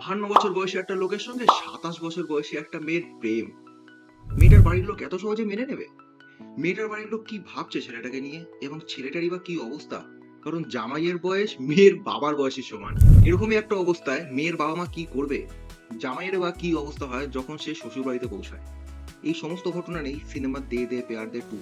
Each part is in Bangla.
বাহান্ন বছর বয়সী একটা লোকের সঙ্গে সাতাশ বছর বয়সী একটা মেয়ের প্রেম। মেয়েটার বাড়ির লোক এত সহজে মেনে নেবে? মেয়েটার বাড়ির লোক কি ভাবছে ছেলেটাকে নিয়ে? এবং ছেলেটারই বা কি অবস্থা? কারণ জামাইয়ের বয়স মেয়ের বাবার বয়সের সমান। এরকমই একটা অবস্থায় মেয়ের বাবা মা কি করবে? জামাইয়ের বা কি অবস্থা হয় যখন সে শ্বশুর বাড়িতে পৌঁছায়? এই সমস্ত ঘটনা নেই সিনেমা দে দে পেয়ার দে টু।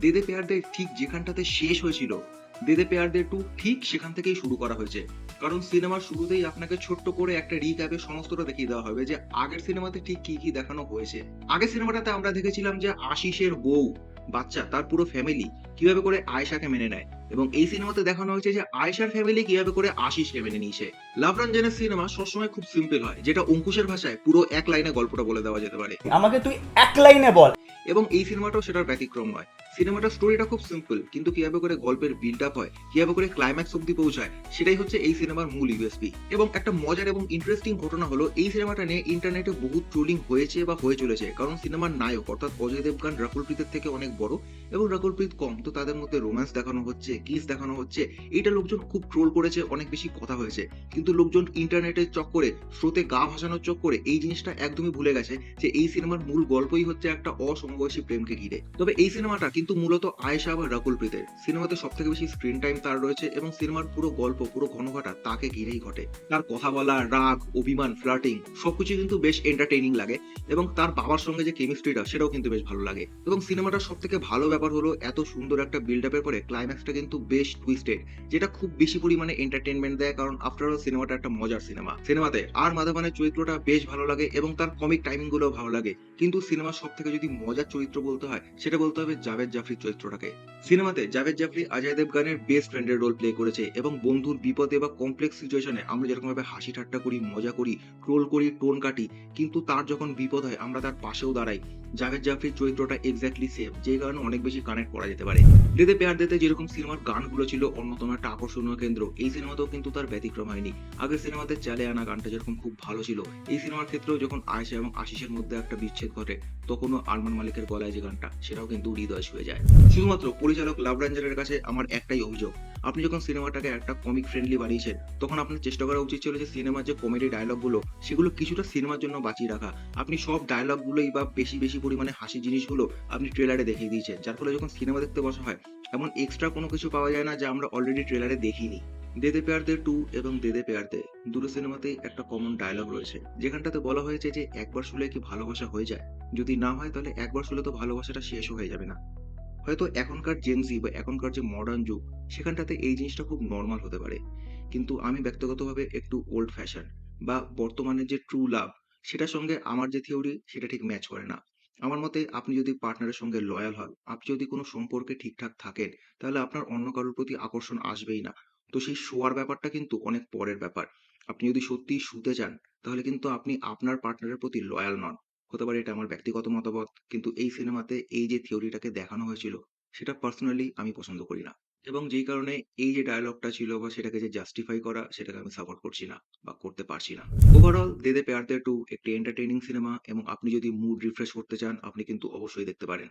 দে দে পেয়ার দে ঠিক যেখানটাতে শেষ হয়েছিল দে পেয়ারদের টু ঠিক সেখান থেকেই শুরু করা হয়েছে। কারণ সিনেমার শুরুতেই আপনাকে ছোট্ট করে একটা রিক্যাপে সমস্তটা দেখিয়ে দেওয়া হবে যে আগের সিনেমাতে ঠিক কি কি দেখানো হয়েছে। আগের সিনেমাটাতে আমরা দেখেছিলাম যে আশিসের বউ, বাচ্চা, তার পুরো ফ্যামিলি কীভাবে করে আয়েশাকে মেনে নেয়। এবং এই সিনেমাতে দেখানো হয়েছে যে আয়েশার ফ্যামিলি কীভাবে করে আশিস মেনে নিয়েছে। লাভ রঞ্জনের সিনেমা সবসময় খুব সিম্পল হয় যেটা অঙ্কুশের ভাষায় পুরো এক লাইনে গল্পটা বলে দেওয়া যেতে পারে। আমাকে তুই এক লাইনে বল। এবং এই সিনেমাটাও সেটার ব্যতিক্রম নয়। সিনেমাটার স্টোরিটা খুব সিম্পল কিন্তু কীভাবে করে গল্পের বিল্ড আপ হয় কীভাবে করে ক্লাইম্যাক্স অব্দি পৌঁছায় সেটাই হচ্ছে এই সিনেমার মূল ইউএসপি এবং একটা মজার এবং ইন্টারেস্টিং ঘটনা হলো এই সিনেমাটা নিয়ে ইন্টারনেটে বহু ট্রোলিং হয়েছে বা হয়ে চলেছে কারণ সিনেমার নায়ক অর্থাৎ অজয় দেবগান রাকুলপ্রীতের থেকে অনেক বড় এবং রাকুলপ্রীত কম তো তাদের মধ্যে রোম্যান্স দেখানো হচ্ছে কিস দেখানো হচ্ছে এটা লোকজন খুব ট্রোল করেছে, অনেক বেশি কথা হয়েছে। কিন্তু লোকজন ইন্টারনেটের চক্করে, স্রোতে গা ভাসানোর চক্করে এই জিনিসটা একদমই ভুলে গেছে যে এই সিনেমার মূল গল্পই হচ্ছে একটা অসমবয়সী প্রেমকে ঘিরে। তবে এই সিনেমাটা কিন্তু মূলত আয়েশা বা রাকুল প্রীতের সিনেমাতে সব থেকে বেশি স্ক্রিন টাইম তার রয়েছে এবং সিনেমার পুরো গল্প, পুরো ঘনঘটা তাকে ঘিরেই ঘটে। তার কথা বলা, রাগ, অভিমান ফ্লার্টিং সবকিছু কিন্তু বেশ এন্টারটেইনিং লাগে এবং তার বাবার সঙ্গে যে কেমিস্ট্রিটা সেটাও কিন্তু বেশ ভালো লাগে। এবং সিনেমাটার সব থেকে ভালো ব্যাপার হলো, এত সুন্দর একটা বিল্ড আপের পরে ক্লাইম্যাক্সটা কিন্তু বেশ টুইস্টেড যেটা খুব বেশি পরিমাণে এন্টারটেনমেন্ট দেয় কারণ আফটার অল সিনেমাটা একটা মজার সিনেমা সিনেমাতে আর মাধবানের চরিত্রটা বেশ ভালো লাগে এবং তার কমিক টাইমিংগুলো ভালো লাগে। কিন্তু সিনেমার সব থেকে যদি মজার চরিত্র বলতে হয়, সেটা বলতে হবে জাভেদ জাফরির চরিত্রটাকে। সিনেমাতে জাভেদ জাফরি অজয় দেবগানের বেস্ট ফ্রেন্ডের রোল প্লে করেছে এবং বন্ধুর বিপদে বা কমপ্লেক্স সিচুয়েশনে আমরা যেরকম ভাবে হাসি ঠাট্টা করি, মজা করি ট্রোল করি, টোন কাটি, কিন্তু তার যখন বিপদ হয়, আমরা তার পাশেও দাঁড়াই। জাভেদ জাফরির চরিত্রটা এক্স্যাক্টলি সেম যে কারণে অনেক বেশি কানেক্ট করা যেতে পারে। দেদে পেয়ার দেতে যেরকম সিনেমার গানগুলো ছিল অন্যতম একটা আকর্ষণীয় কেন্দ্র। এই সিনেমাতেও কিন্তু তার ব্যতিক্রম হয়নি। আগের সিনেমাতে চালে আনা গানটা যেরকম খুব ভালো ছিল, এই সিনেমার ক্ষেত্রেও যখন আয়েশা এবং আশিসের মধ্যে একটা বিচ্ছেদ ঘটে, তখনও আরমান মালিকের গলায় যে গানটা, সেটাও কিন্তু হৃদয় ছুঁয়ে যায়। শুধুমাত্র পরিচালক লাভ রঞ্জনের কাছে আমার একটাই অভিযোগ আপনি যখন সিনেমাটাকে একটা কমিক ফ্রেন্ডলি বানিয়েছেন, তখন আপনার চেষ্টা করা উচিত ছিল যে সিনেমার যে কমেডি ডায়লগগুলো সেগুলো কিছুটা সিনেমার জন্য বাঁচিয়ে রাখা। আপনি সব ডায়লগগুলোই বা বেশি বেশি পরিমাণে হাসি জিনিসগুলো আপনি ট্রেলারে দেখিয়ে দিয়েছেন, যার ফলে যখন সিনেমা দেখতে বসা হয়, এমন এক্সট্রা কোনো কিছু পাওয়া যায় না যা আমরা অলরেডি ট্রেলারে দেখিনি। দেদে পেয়ার দে টু এবং দেদে পেয়ার দে দুটো সিনেমাতেই একটা কমন ডায়লগ রয়েছে। যেখানটাতে বলা হয়েছে যে একবার শুলে কি ভালোবাসা হয়ে যায়? যদি না হয় তাহলে একবার শুলে তো ভালোবাসাটা শেষও হয়ে যাবে না। হয়তো এখনকার জেনজি বা এখনকার যে মডার্ন যুগ, সেখানটাতে এই জিনিসটা খুব নর্মাল হতে পারে। কিন্তু আমি ব্যক্তিগতভাবে একটু ওল্ড ফ্যাশন বা বর্তমানে যে ট্রু লাভ সেটার সঙ্গে আমার যে থিওরি সেটা ঠিক ম্যাচ করে না। আমার মতে আপনি যদি পার্টনারের সঙ্গে লয়াল হন, আপনি যদি কোনো সম্পর্কে ঠিকঠাক থাকেন, তাহলে আপনার অন্য কারোর প্রতি আকর্ষণ আসবেই না। তো সেই শোয়ার ব্যাপারটা কিন্তু অনেক পরের ব্যাপার। আপনি যদি সত্যিই শুতে চান, তাহলে কিন্তু আপনি আপনার পার্টনারের প্রতি লয়াল নন। হতে পারে এটা আমার ব্যক্তিগত মতামত। কিন্তু এই সিনেমাতে এই যে থিওরিটাকে দেখানো হয়েছিল, সেটা পার্সোনালি আমি পছন্দ করি না। এবং যেই কারণে এই যে ডায়লগটা ছিল বা সেটাকে যে জাস্টিফাই করা, সেটাকে আমি সাপোর্ট করছি না বা করতে পারছি না। ওভারঅল দে পেয়ার দে টু একটি এন্টারটেইনিং সিনেমা এবং আপনি যদি মুড রিফ্রেশ করতে চান, আপনি কিন্তু অবশ্যই দেখতে পারেন।